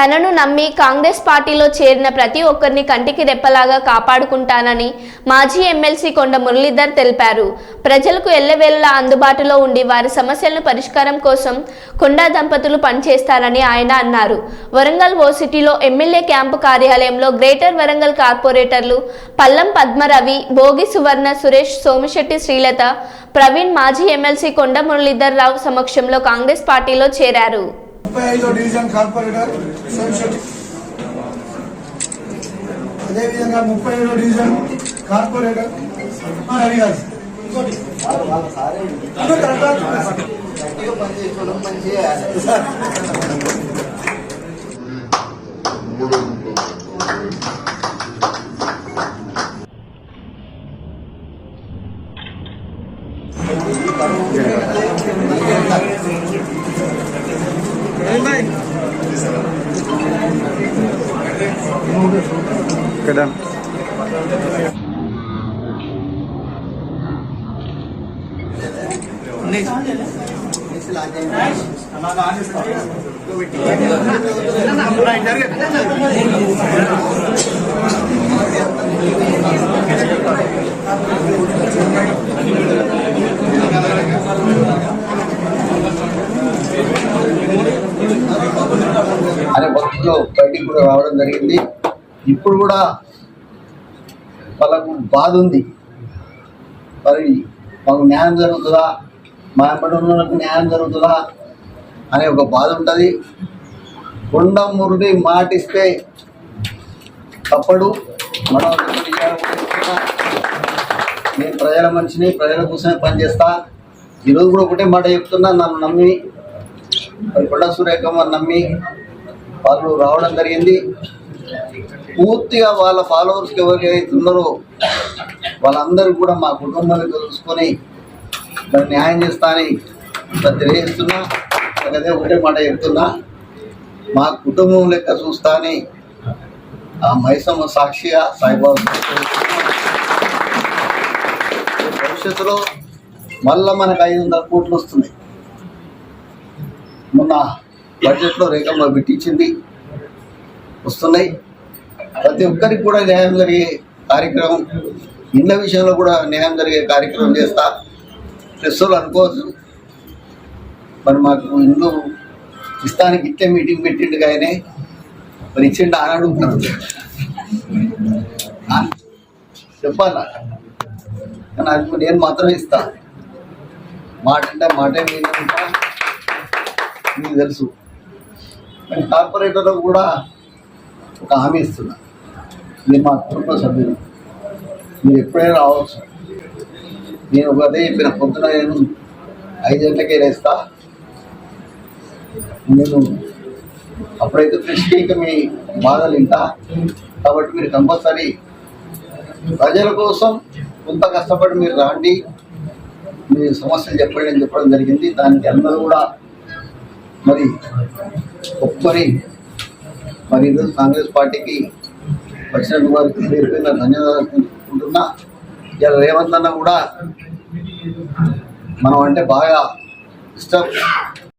తనను నమ్మి కాంగ్రెస్ పార్టీలో చేరిన ప్రతి ఒక్కరిని కంటికి రెప్పలాగా కాపాడుకుంటానని మాజీ ఎమ్మెల్సీ కొండ మురళీధర్ తెలిపారు. ప్రజలకు ఎల్లవేళలా అందుబాటులో ఉండి వారి సమస్యలను పరిష్కారం కోసం కొండా దంపతులు పనిచేస్తారని ఆయన అన్నారు. వరంగల్ ఓ సిటీలో ఎమ్మెల్యే క్యాంపు కార్యాలయంలో గ్రేటర్ వరంగల్ కార్పొరేటర్లు పల్లం పద్మరవి భోగి సువర్ణ సురేష్ సోమిశెట్టి శ్రీలత ప్రవీణ్ మాజీ ఎమ్మెల్సీ కొండ మురళీధర్ రావు సమక్షంలో కాంగ్రెస్ పార్టీలో చేరారు. ముప్పై ఐదో డివిజన్ కార్పొరేటర్ సోమశెట్టి అదేవిధంగా ముప్పై ఏడో డివిజన్ కార్పొరేటర్ రవి గారు ఇంకోటి. ఇంకోటి అడ్వాన్స్ సార్. అనే భక్తులు బయటికి కూడా రావడం జరిగింది ఇప్పుడు కూడా వాళ్ళకు బాధ ఉంది. మరి మాకు న్యాయం జరుగుతుందా? మా ఎంబడి ఉన్నకు న్యాయం జరుగుతుందా? అనే ఒక బాధ ఉంటుంది. కొండ మురుడి మాటిస్తే తప్పడు. మనం నేను ప్రజల మంచిని ప్రజల కోసమే పనిచేస్తా. ఈరోజు కూడా ఒకటే మాట చెప్తున్నా నన్ను నమ్మి మరి కొండ సూర్యకమ్మ నమ్మి వాళ్ళు రావడం జరిగింది. పూర్తిగా వాళ్ళ ఫాలోవర్స్కి ఎవరికైతే ఉన్నారో వాళ్ళందరూ కూడా మా కుటుంబాన్ని తెలుసుకొని మరి న్యాయం చేస్తానని తెలియజేస్తున్నా. అదే ఒకటే మాట చెప్తున్నా. మా కుటుంబం లెక్క చూస్తానే ఆ మైసమ్మ సాక్షిగా సాయిబాబా భవిష్యత్తులో మళ్ళా మనకు ఐదు వందల కోట్లు వస్తున్నాయి. మొన్న బడ్జెట్లో రేఖమ్మ పెట్టించింది వస్తున్నాయి. ప్రతి ఒక్కరికి కూడా న్యాయం జరిగే కార్యక్రమం ఇండ్ల విషయంలో కూడా న్యాయం జరిగే కార్యక్రమం చేస్తా. ప్రెస్సులు అనుకోవచ్చు. మరి మాకు ఇండ్లు ఇస్తానికి ఇట్లే మీటింగ్ పెట్టిండు కానీ మరి ఇచ్చిండు ఆనాడు చెప్పాలా? కానీ అది నేను మాత్రమే ఇస్తా. మాట అంటే మాటే మీద మీకు తెలుసు. కానీ కార్పొరేటర్లో కూడా ఒక హామీ ఇస్తున్నా. మీరు మా కుటుంబ సభ్యులు. మీరు ఎప్పుడైనా రావచ్చు. నేను ఒక అదే చెప్పిన పొద్దున నేను ఐదు గంటలకే లేస్తా. నేను అప్పుడైతే ఫ్రెష్గా ఇంకా మీ బాధలు వింటా. కాబట్టి మీరు కంపల్సరీ ప్రజల కోసం కొంత కష్టపడి మీరు రాండి. మీ సమస్యలు చెప్పండి అని చెప్పడం జరిగింది. దానికి అందరూ కూడా మరి ఒప్పుకొని మరి ఈరోజు కాంగ్రెస్ పార్టీకి వచ్చిన వారికి పేరు పేరున ధన్యవాదాలు తెలుపుకుంటున్నా. ఇలా రేవంత్ అన్న కూడా మనం అంటే బాగా ఇష్టం.